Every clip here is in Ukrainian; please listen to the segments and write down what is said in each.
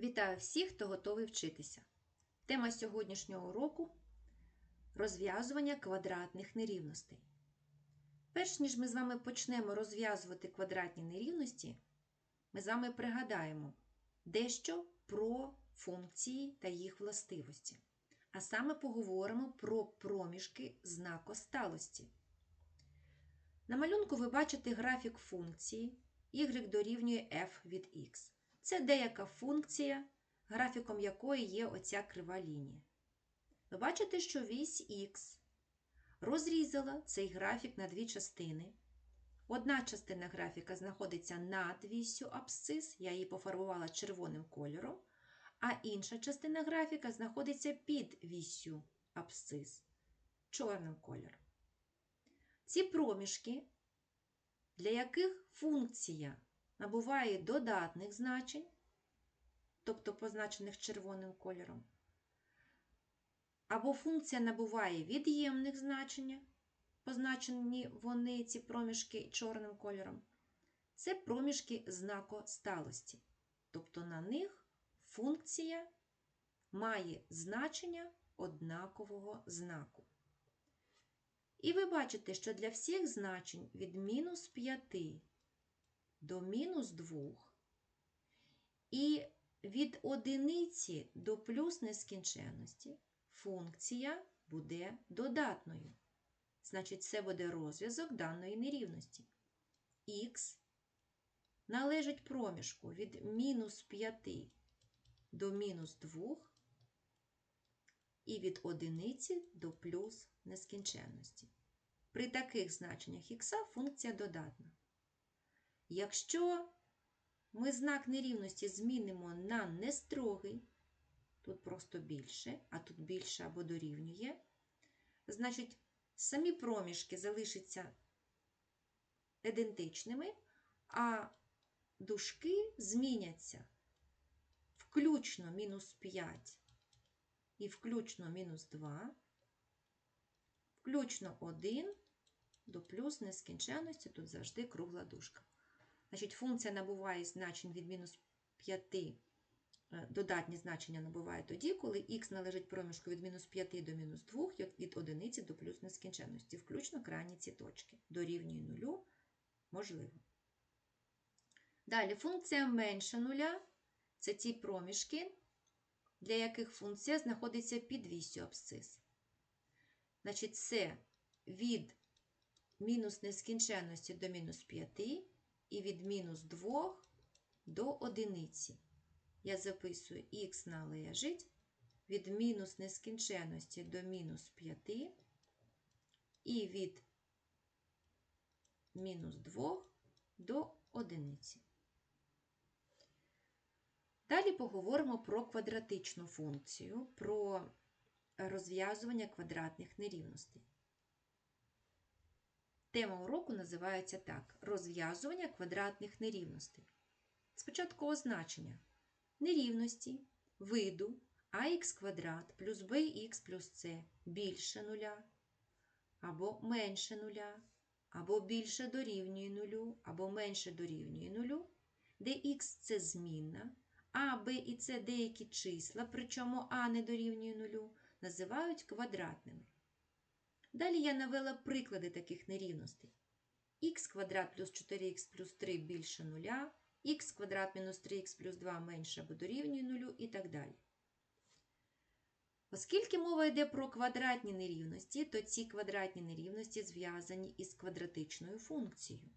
Вітаю всіх, хто готовий вчитися. Тема сьогоднішнього уроку розв'язування квадратних нерівностей. Перш ніж ми з вами почнемо розв'язувати квадратні нерівності, ми з вами пригадаємо дещо про функції та їх властивості. А саме поговоримо про проміжки знакосталості. На малюнку ви бачите графік функції y дорівнює f від x. Це деяка функція, графіком якої є оця крива лінія. Ви бачите, що вісь Х розрізала цей графік на дві частини. Одна частина графіка знаходиться над вісю абсцис, я її пофарбувала червоним кольором, а інша частина графіка знаходиться під вісю абсцис чорним кольором. Ці проміжки, для яких функція набуває додатних значень, тобто позначених червоним кольором, або функція набуває від'ємних значень, позначені вони ці проміжки чорним кольором, це проміжки знакосталості. Тобто на них функція має значення однакового знаку. І ви бачите, що для всіх значень від мінус 5 до мінус 2 і від одиниці до плюс нескінченності функція буде додатною. Значить, це буде розв'язок даної нерівності. Х належить проміжку від мінус 5 до мінус 2 і від одиниці до плюс нескінченності. При таких значеннях х функція додатна. Якщо ми знак нерівності змінимо на нестрогий, тут просто більше, а тут більше або дорівнює, значить, самі проміжки залишаться ідентичними, а дужки зміняться включно мінус 5 і включно мінус 2, включно 1 до плюс нескінченності, тут завжди кругла дужка. Значить, функція набуває значень від мінус 5, додатні значення набуває тоді, коли х належить проміжку від мінус 5 до мінус 2, від 1 до плюс нескінченності, включно крайні ці точки. Дорівнює нулю можливо. Далі функція менше нуля це ті проміжки, для яких функція знаходиться під вісю абсцис. Значить, це від мінус нескінченності до мінус 5 і від мінус 2 до одиниці. Я записую х належить від мінус нескінченності до мінус 5 і від мінус 2 до одиниці. Далі поговоримо про квадратичну функцію, про розв'язування квадратних нерівностей. Тема уроку називається так: розв'язування квадратних нерівностей. Спочатку означення нерівності виду ax квадрат плюс bx плюс c більше нуля, або менше нуля, або більше дорівнює нулю, або менше дорівнює нулю, де х це змінна, а, b і c деякі числа, причому а не дорівнює нулю, називають квадратними. Далі я навела приклади таких нерівностей. х квадрат плюс 4х плюс 3 більше нуля, х квадрат мінус 3х плюс 2 менше або дорівнює нулю і так далі. Оскільки мова йде про квадратні нерівності, то ці квадратні нерівності зв'язані із квадратичною функцією.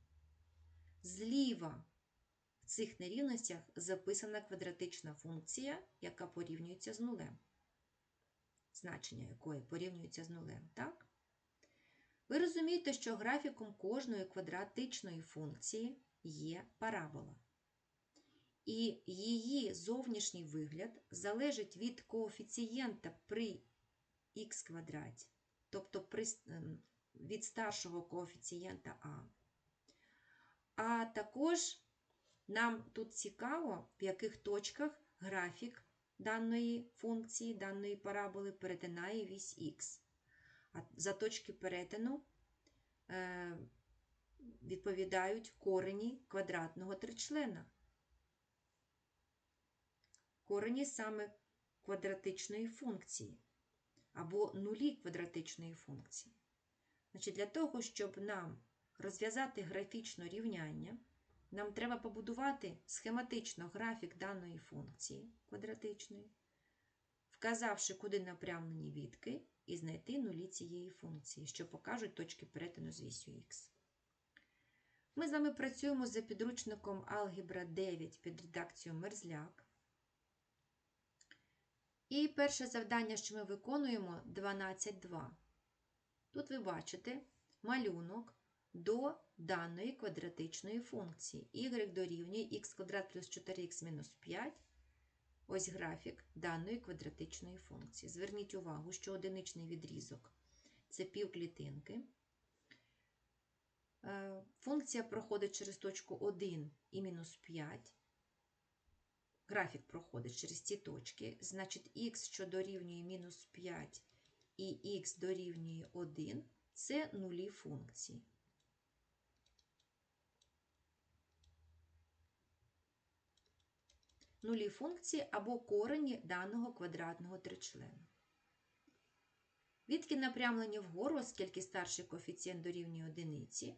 Зліва в цих нерівностях записана квадратична функція, яка порівнюється з нулем. Значення якої порівнюється з нулем, так? Ви розумієте, що графіком кожної квадратичної функції є парабола. І її зовнішній вигляд залежить від коефіцієнта при х квадраті, тобто при, від старшого коефіцієнта А. А також нам тут цікаво, в яких точках графік даної функції, даної параболи перетинає вісь х. За точки перетину е, відповідають корені квадратного тричлена. корені саме квадратичної функції або нулі квадратичної функції. Значить, Для того, щоб нам розв'язати графічне рівняння, нам треба побудувати схематично графік даної функції квадратичної, вказавши, куди напрямлені відки, і знайти нулі цієї функції, що покажуть точки перетину з вісю х. Ми з вами працюємо за підручником Алгебра 9 під редакцією Мерзляк. І перше завдання, що ми виконуємо, 12.2. Тут ви бачите малюнок до даної квадратичної функції. y дорівнює х квадрат плюс 4х мінус 5. Ось графік даної квадратичної функції. Зверніть увагу, що одиничний відрізок це півклітинки. Е, Функція проходить через точку 1 і мінус 5. Графік проходить через ці точки. Значить, х, що дорівнює мінус 5 і х дорівнює 1 це нулі функції. Нулі функції або корені даного квадратного тричлена. Відки напрямлені вгору, оскільки старший коефіцієнт дорівнює одиниці.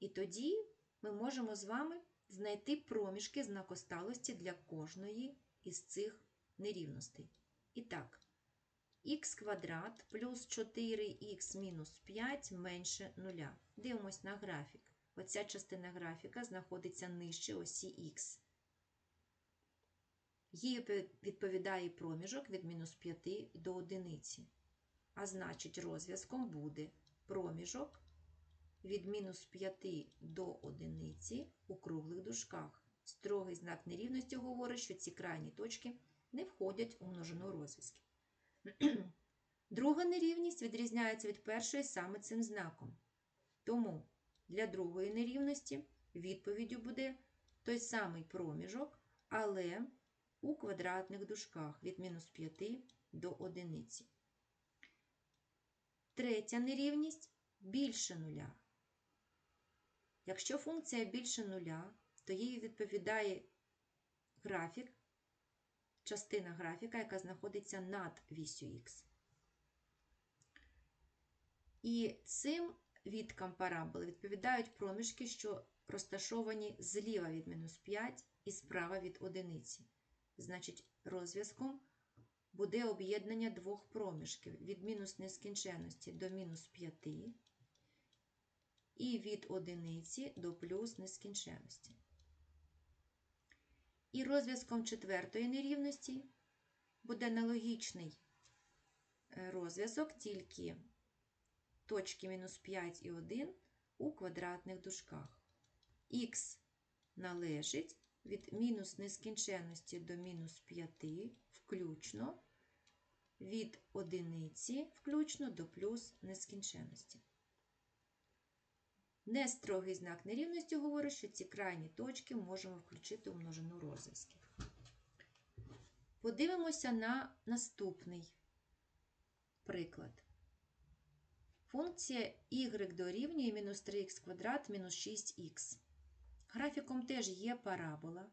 І тоді ми можемо з вами знайти проміжки знакосталості для кожної із цих нерівностей. І так, х квадрат плюс 4х мінус 5 менше 0. Дивимось на графік. Оця частина графіка знаходиться нижче осі х. Їй відповідає проміжок від мінус 5 до 1. А значить, розв'язком буде проміжок від мінус 5 до 1 у круглих дужках. Строгий знак нерівності говорить, що ці крайні точки не входять у множину розв'язків. Друга нерівність відрізняється від першої саме цим знаком. Тому для другої нерівності відповіддю буде той самий проміжок, але у квадратних дужках від мінус 5 до 1. Третя нерівність більше нуля. Якщо функція більше нуля, то їй відповідає графік, частина графіка, яка знаходиться над вісю х. І цим відкам параболи відповідають проміжки, що розташовані зліва від мінус 5 і справа від одиниці. Значить, розв'язком буде об'єднання двох проміжків від мінус нескінченності до мінус 5 і від одиниці до плюс нескінченності. І розв'язком четвертої нерівності буде аналогічний е, розв'язок, тільки точки мінус 5 і 1 у квадратних дужках. Х належить від мінус нескінченності до мінус 5 включно, від одиниці включно до плюс нескінченності. Нестрогий знак нерівності говорить, що ці крайні точки можемо включити у множину розв'язків. Подивимося на наступний приклад. Функція y дорівнює мінус 3х квадрат мінус 6х. Графіком теж є парабола.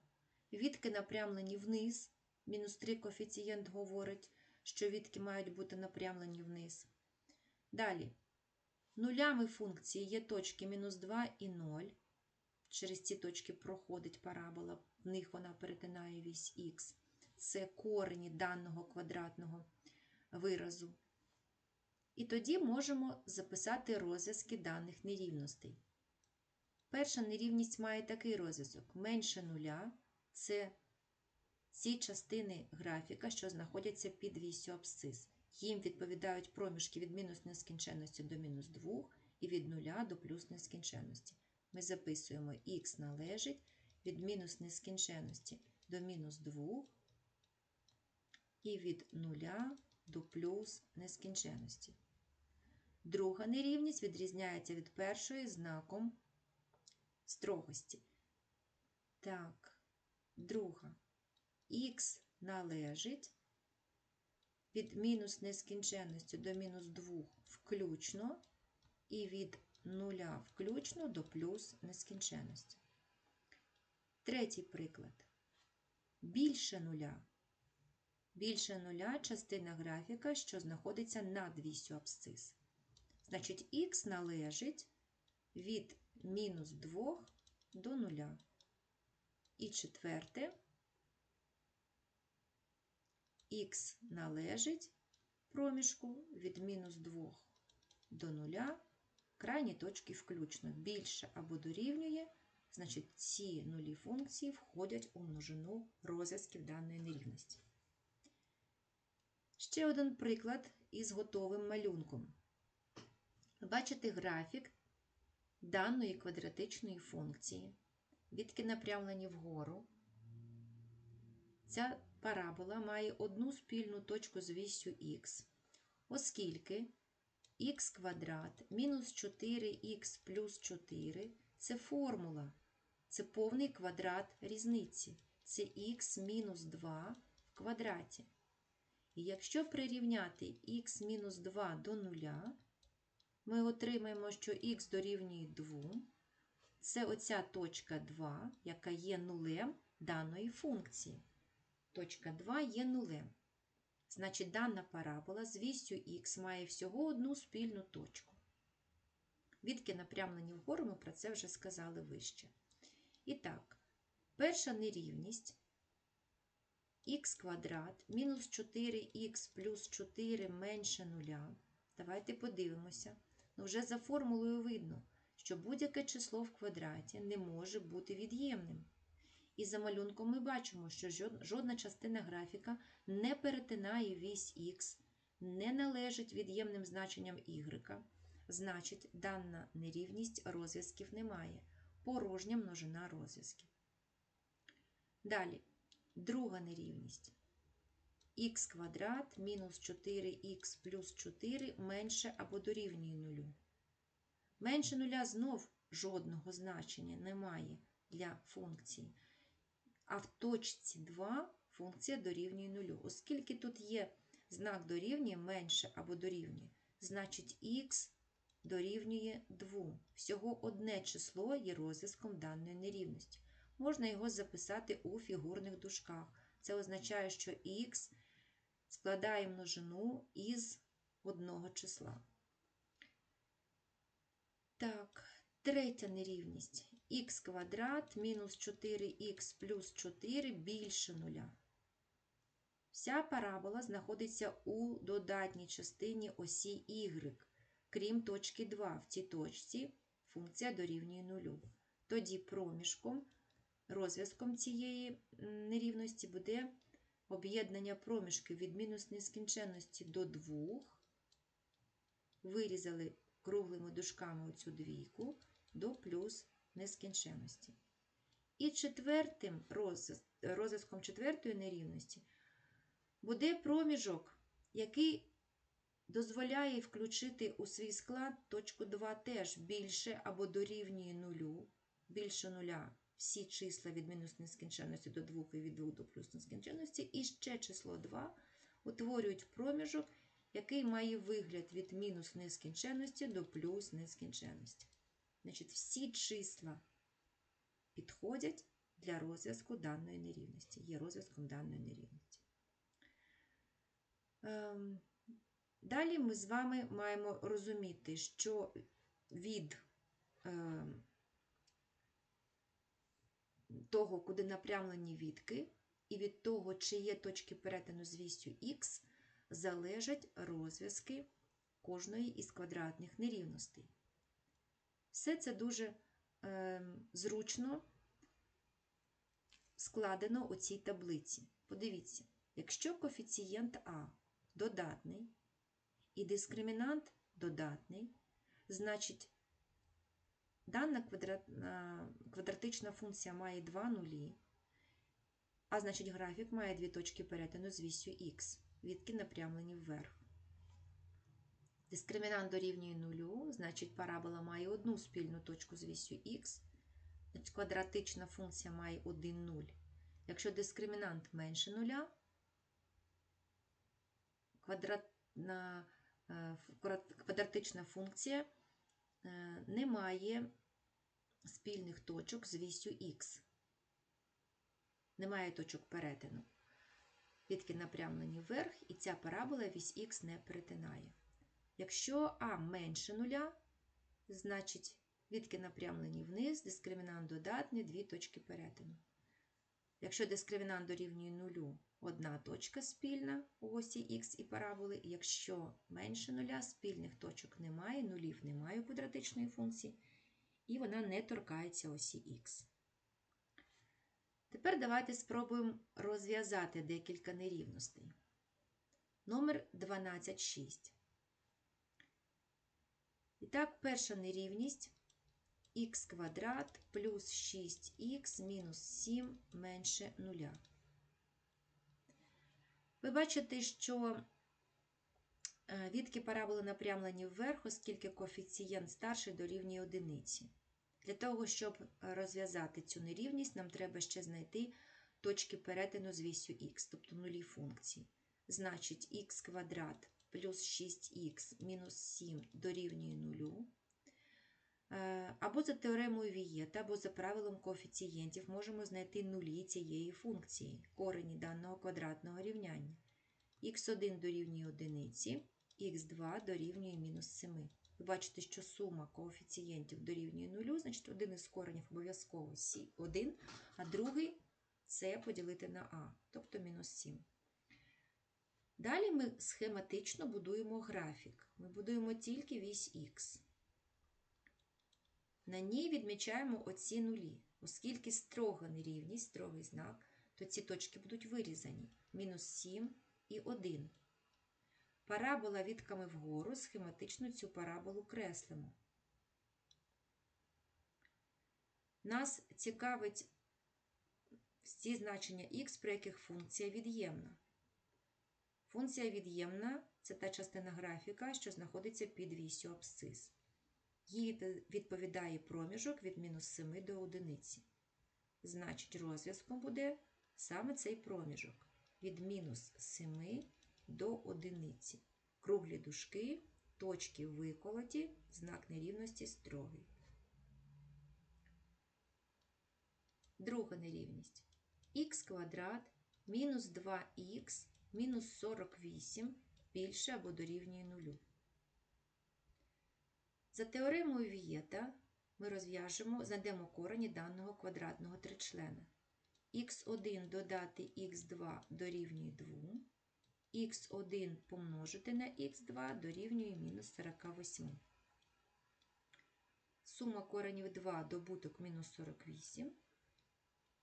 Відки напрямлені вниз. Мінус 3 коефіцієнт говорить, що відки мають бути напрямлені вниз. Далі. Нулями функції є точки мінус 2 і 0. Через ці точки проходить парабола, в них вона перетинає вісь х. Це корені даного квадратного виразу. І тоді можемо записати розв'язки даних нерівностей. Перша нерівність має такий розв'язок: менше нуля це ці частини графіка, що знаходяться під вісю абсцис. Їм відповідають проміжки від мінус нескінченності до мінус 2 і від 0 до плюс нескінченності. Ми записуємо х належить від мінус нескінченності до мінус 2 і від 0 до плюс нескінченності. Друга нерівність відрізняється від першої знаком строгості. Так, друга. Х належить від мінус нескінченності до мінус 2 включно, і від 0 включно до плюс нескінченності. Третій приклад. більше нуля. Більше нуля частина графіка, що знаходиться над вісю абсцис. Значить, х належить від мінус 2 до нуля. І четверте, х належить проміжку від мінус 2 до нуля, крайні точки включно більше або дорівнює, значить ці нулі функції входять у множину розв'язків даної нерівності. Ще один приклад із готовим малюнком. Бачите графік даної квадратичної функції, відки напрямлені вгору. Ця парабола має одну спільну точку з вісю х, оскільки х квадрат мінус 4х плюс 4 це формула, це повний квадрат різниці, це х мінус 2 в квадраті. І якщо прирівняти х мінус 2 до нуля, ми отримаємо, що х дорівнює 2. Це оця точка 2, яка є нулем даної функції. Точка 2 є нулем. Значить, дана парабола з вістю х має всього одну спільну точку. Відки напрямлені вгору, ми про це вже сказали вище. І так, перша нерівність х квадрат мінус 4х плюс 4 менше нуля. Давайте подивимося. Ну, вже за формулою видно, що будь-яке число в квадраті не може бути від'ємним. І за малюнком ми бачимо, що жодна частина графіка не перетинає вісь х, не належить від'ємним значенням y. Значить, дана нерівність розв'язків немає. Порожня множина розв'язків. Далі, друга нерівність. Х квадрат мінус 4х плюс 4 менше або дорівнює нулю. Менше нуля знов жодного значення немає для функції. А в точці 2 функція дорівнює нулю. Оскільки тут є знак дорівнює менше або дорівнює, значить х дорівнює 2. Всього одне число є розв'язком даної нерівності. Можна його записати у фігурних дужках. Це означає, що х складає множину із одного числа. Так, третя нерівність х квадрат мінус 4х плюс 4 більше нуля. Вся парабола знаходиться у додатній частині осі y, крім точки 2. В цій точці функція дорівнює нулю. Тоді проміжком, розв'язком цієї нерівності буде об'єднання проміжків від мінус нескінченності до 2. Вирізали круглими дужками оцю двійку до плюс нескінченності. І четвертим розв'язком четвертої нерівності буде проміжок, який дозволяє включити у свій склад точку 2 теж більше або дорівнює нулю, більше нуля всі числа від мінус нескінченності до 2 і від 2 до плюс нескінченності, і ще число 2 утворюють проміжок, який має вигляд від мінус нескінченності до плюс нескінченності. Значить, всі числа підходять для розв'язку даної нерівності, є розв'язком даної нерівності. Ем, далі ми з вами маємо розуміти, що від ем, того, куди напрямлені відки, і від того, чи є точки перетину з вістю х, залежать розв'язки кожної із квадратних нерівностей. Все це дуже е, зручно складено у цій таблиці. Подивіться, якщо коефіцієнт А додатний і дискримінант додатний, значить дана квадратична функція має два нулі, а значить графік має дві точки перетину з вісю х, відки напрямлені вверх. Дискримінант дорівнює нулю, значить парабола має одну спільну точку з вісю х, значить квадратична функція має 1 0. Якщо дискримінант менше нуля, е, квадратична функція е, не має спільних точок з вісю х. немає точок перетину. Відки напрямлені вверх, і ця парабола вісь х не перетинає. Якщо а менше нуля, значить відки напрямлені вниз, дискримінант додатний, дві точки перетину. Якщо дискримінант дорівнює нулю, одна точка спільна у осі х і параболи, якщо менше нуля, спільних точок немає, нулів немає у квадратичної функції, і вона не торкається осі х. Тепер давайте спробуємо розв'язати декілька нерівностей. Номер 12,6. І так, перша нерівність х квадрат плюс 6х мінус 7 менше 0. Ви бачите, що е, відки параболи напрямлені вверх, оскільки коефіцієнт старший дорівнює одиниці. Для того, щоб розв'язати цю нерівність, нам треба ще знайти точки перетину з вісю х, тобто нулі функції. Значить, х квадрат плюс 6х мінус 7 дорівнює 0. Е, або за теоремою Вієта, або за правилом коефіцієнтів можемо знайти нулі цієї функції, корені даного квадратного рівняння. х1 дорівнює 1, х2 дорівнює мінус 7. Ви бачите, що сума коефіцієнтів дорівнює 0, значить один із коренів обов'язково 1, а другий це поділити на а, тобто мінус 7. Далі ми схематично будуємо графік. Ми будуємо тільки вісь х. На ній відмічаємо оці нулі. Оскільки строга нерівність, строгий знак, то ці точки будуть вирізані. Мінус 7 і 1. Парабола відками вгору, схематично цю параболу креслимо. Нас цікавить ці значення х, при яких функція від'ємна. Функція від'ємна це та частина графіка, що знаходиться під вісю абсцис. Їй відповідає проміжок від мінус 7 до 1. Значить, розв'язком буде саме цей проміжок від мінус 7 до 1. Круглі дужки, точки виколоті, знак нерівності строгий. Друга нерівність. х квадрат мінус 2х мінус 48 більше або дорівнює 0. За теоремою Вієта ми розв'яжемо, знайдемо корені даного квадратного тричлена. х1 додати х2 дорівнює 2, х1 помножити на х2 дорівнює мінус 48. Сума коренів 2 добуток мінус 48.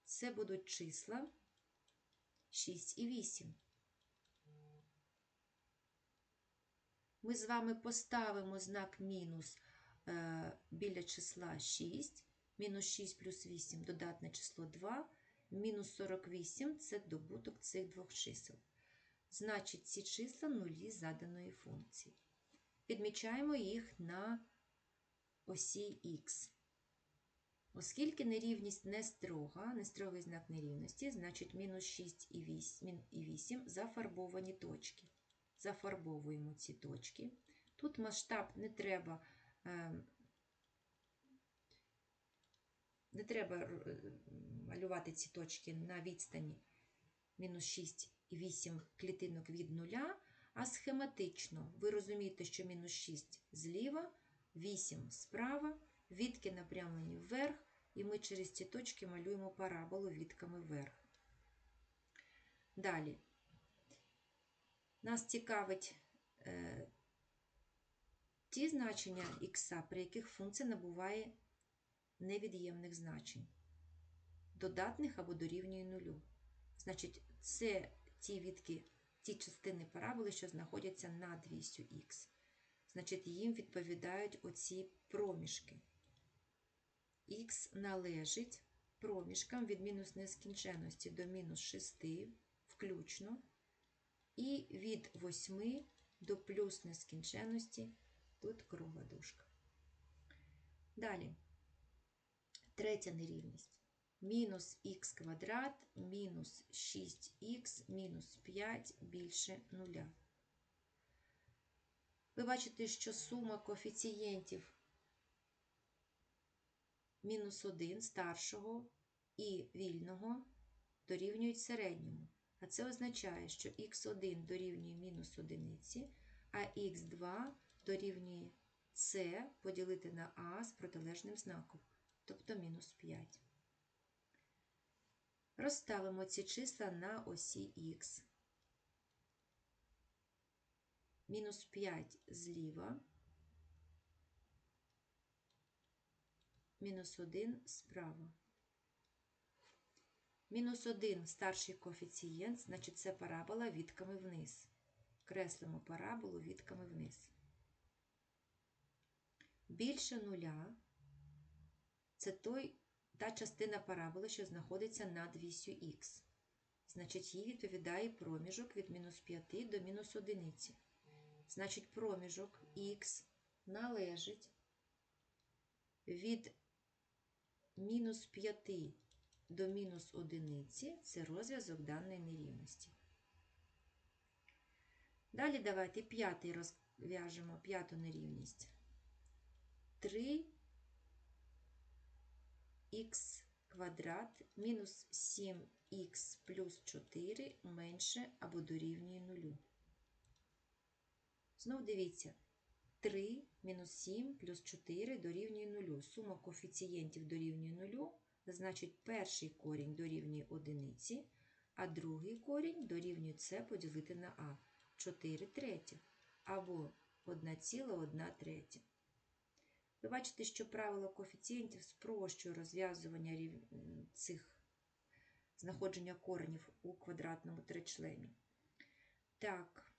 Це будуть числа 6 і 8. Ми з вами поставимо знак мінус е, біля числа 6. Мінус 6 плюс 8 додатне число 2. Мінус 48 це добуток цих двох чисел. Значить, ці числа нулі заданої функції. Відмічаємо їх на осі х. Оскільки нерівність не строга, не строгий знак нерівності, значить мінус 6 і 8 зафарбовані точки. Зафарбовуємо ці точки. Тут масштаб не треба ем, не треба е, малювати ці точки на відстані мінус 6 і 8 клітинок від нуля, а схематично ви розумієте, що мінус 6 зліва, 8 справа, відки напрямлені вверх, і ми через ці точки малюємо параболу відками вверх. Далі. Нас цікавить е, ті значення х, при яких функція набуває невід'ємних значень, додатних або дорівнює нулю. Значить, це ті відки, ті частини параболи, що знаходяться над вісю х. Значить, їм відповідають оці проміжки. Х належить проміжкам від мінус нескінченності до мінус 6 включно, і від 8 до плюс нескінченності тут кругла дужка. Далі. Третя нерівність. Мінус х квадрат мінус 6х мінус 5 більше 0. Ви бачите, що сума коефіцієнтів мінус 1 старшого і вільного дорівнюють середньому. А це означає, що х1 дорівнює мінус одиниці, а х2 дорівнює С поділити на А з протилежним знаком, тобто мінус 5. Розставимо ці числа на осі х. Мінус 5 зліва, мінус 1 справа. Мінус 1 старший коефіцієнт, значить це парабола відками вниз. Креслимо параболу відками вниз. Більше нуля це той, та частина параболи, що знаходиться над вісю х. Значить, їй відповідає проміжок від мінус 5 до мінус 1. Значить, проміжок х належить від мінус 5 до мінус 1 це розв'язок даної нерівності. Далі давайте п'ятий розв'яжемо п'яту нерівність. 3х квадрат мінус 7х плюс 4 менше або дорівнює 0. Знов дивіться, 3 мінус 7 плюс 4 дорівнює 0. Сума коефіцієнтів дорівнює 0, значить перший корінь дорівнює 1, а другий корінь дорівнює С поділити на А 4 третіх або 1,1 третя. Ви бачите, що правило коефіцієнтів спрощує розв'язування цих знаходження коренів у квадратному тричлені. Так,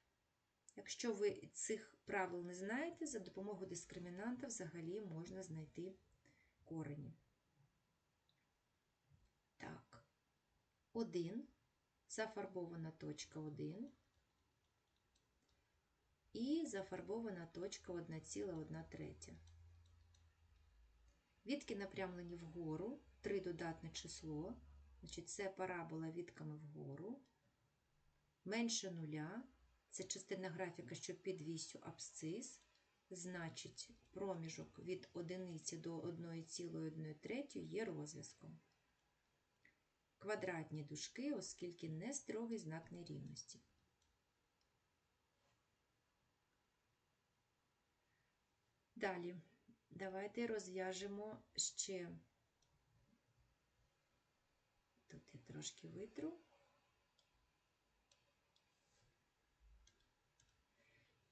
якщо ви цих правил не знаєте, за допомогою дискримінанта взагалі можна знайти корені. Так, 1, зафарбована точка 1 і зафарбована точка 1,1 третя. Відки напрямлені вгору, 3 додатне число, значить це парабола відками вгору. Менше нуля, це частина графіка, що під вісю абсцис, значить проміжок від 1 до 1,1 є розв'язком. Квадратні дужки, оскільки не строгий знак нерівності. Далі. Давайте розв'яжемо ще, тут я трошки витру.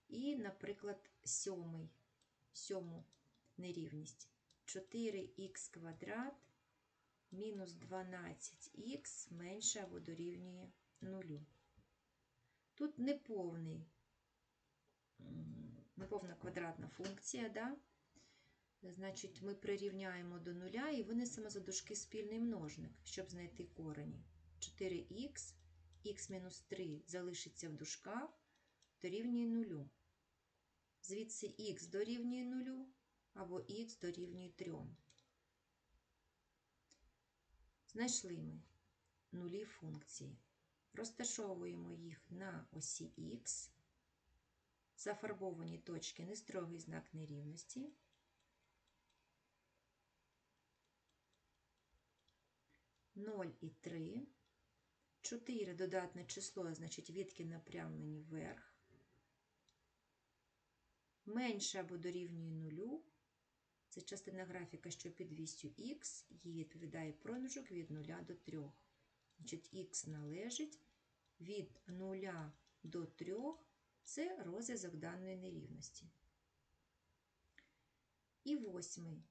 І, наприклад, сьомий, сьому нерівність. 4х квадрат мінус 12х менше або дорівнює 0. Тут неповний, неповна квадратна функція, да? Значить, ми прирівняємо до нуля і винесемо за дужки спільний множник, щоб знайти корені. 4х, х-3 залишиться в дужках, дорівнює 0. Звідси х дорівнює 0 або х дорівнює 3. Знайшли ми нулі функції. Розташовуємо їх на осі х. Зафарбовані точки нестрогий знак нерівності. 0 і 3. 4 додатне число, значить, відки напрямлені вверх. Менше або дорівнює 0. Це частина графіка, що під вістю х, їй відповідає проміжок від 0 до 3. Значить, х належить від 0 до 3 це розв'язок даної нерівності. І восьмий.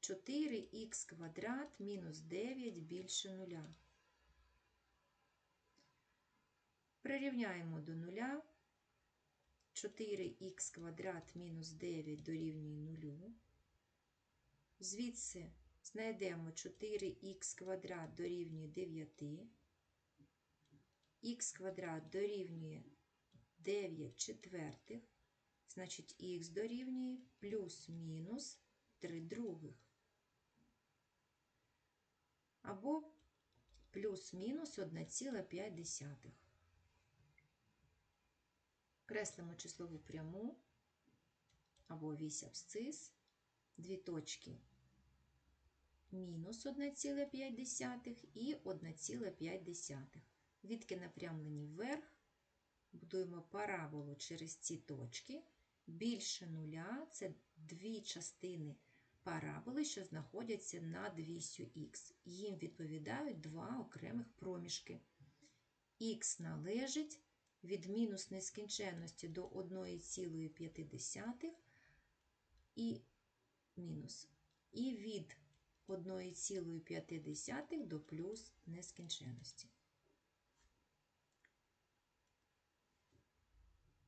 4х квадрат мінус 9 більше 0. Прирівняємо до 0. 4х квадрат мінус 9 дорівнює 0. Звідси знайдемо 4х квадрат дорівнює 9. х квадрат дорівнює 9 четвертих. Значить, х дорівнює плюс-мінус 3 других або плюс-мінус 1,5. Креслимо числову пряму або вісь абсцис, дві точки мінус 1,5 і 1,5. Відки напрямлені вверх. Будуємо параболу через ці точки. Більше нуля це дві частини параболи, що знаходяться над вісю х. Їм відповідають два окремих проміжки. Х належить від мінус нескінченності до 1,5 і мінус. І від 1,5 до плюс нескінченності.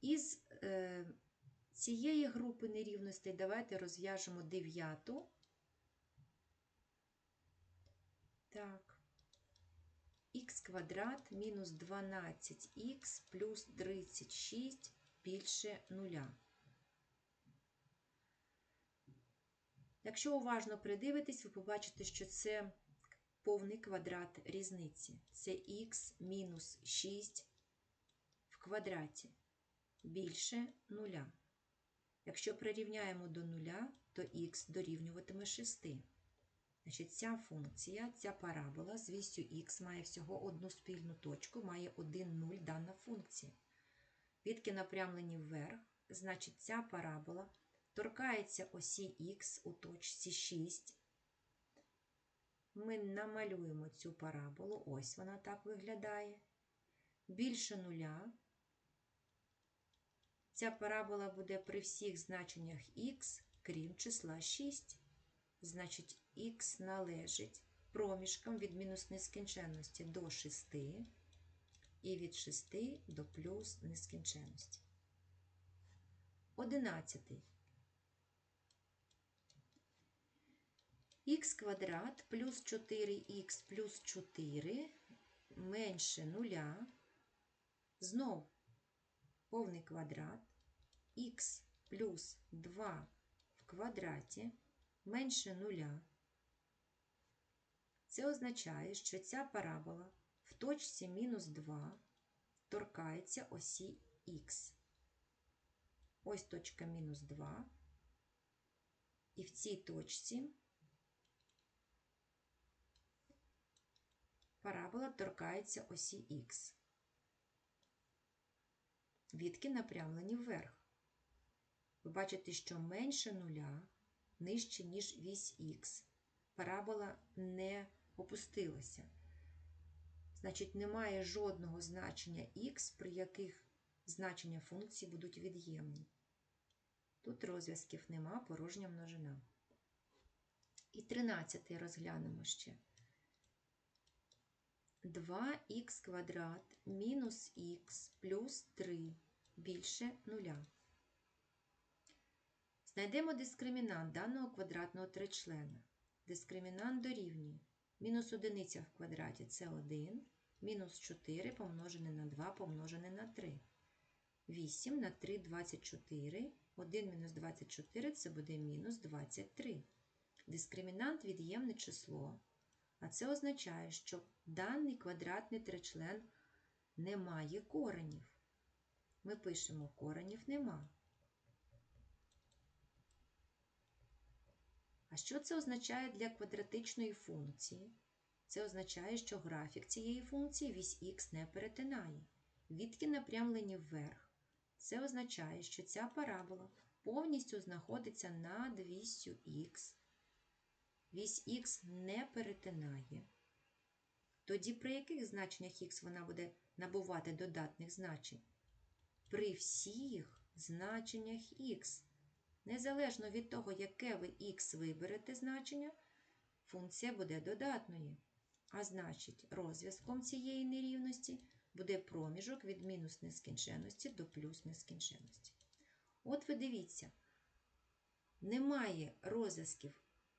Із е, цієї групи нерівностей давайте розв'яжемо дев'яту. Так. х квадрат мінус 12х плюс 36 більше нуля. Якщо уважно придивитись, ви побачите, що це повний квадрат різниці. Це х мінус 6 в квадраті більше нуля. Якщо прирівняємо до нуля, то х дорівнюватиме 6. Значить, ця функція, ця парабола з вісю х має всього одну спільну точку, має 1 0 дана функція. Відки напрямлені вверх, значить, ця парабола торкається осі х у точці 6. Ми намалюємо цю параболу, ось вона так виглядає. Більше нуля. Ця парабола буде при всіх значеннях х, крім числа 6. Значить, х належить проміжкам від мінус нескінченності до 6 і від 6 до плюс нескінченності. 11. Х квадрат плюс 4х плюс 4 менше нуля. Знов повний квадрат х плюс 2 в квадраті менше нуля. Це означає, що ця парабола в точці мінус 2 торкається осі х. Ось точка мінус 2. І в цій точці парабола торкається осі х. Відки напрямлені вверх. Ви бачите, що менше нуля нижче, ніж вісь х. Парабола не опустилася. Значить, немає жодного значення х, при яких значення функції будуть від'ємні. Тут розв'язків нема, порожня множина. І 13 розглянемо ще. 2х квадрат мінус х плюс 3 більше нуля. Знайдемо дискримінант даного квадратного тричлена. Дискримінант дорівнює мінус одиниця в квадраті це 1, мінус 4 помножене на 2 помножене на 3. 8 на 3 24. 1 мінус 24 це буде мінус 23. Дискримінант від'ємне число. А це означає, що даний квадратний тричлен не має коренів. Ми пишемо коренів нема. А що це означає для квадратичної функції? Це означає, що графік цієї функції вісь х не перетинає. Відки напрямлені вверх. Це означає, що ця парабола повністю знаходиться над вісю х. Вісь х не перетинає. Тоді при яких значеннях х вона буде набувати додатних значень? При всіх значеннях х. Незалежно від того, яке ви х виберете значення, функція буде додатною. А значить, розв'язком цієї нерівності буде проміжок від мінус нескінченності до плюс нескінченності. От ви дивіться, немає розв'язків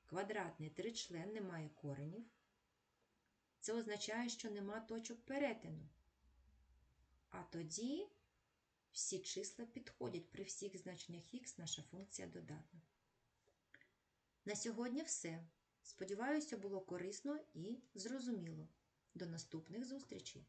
квадратний тричлен, немає коренів. Це означає, що нема точок перетину. А тоді всі числа підходять при всіх значеннях х наша функція додатна. На сьогодні все. Сподіваюся, було корисно і зрозуміло. До наступних зустрічей!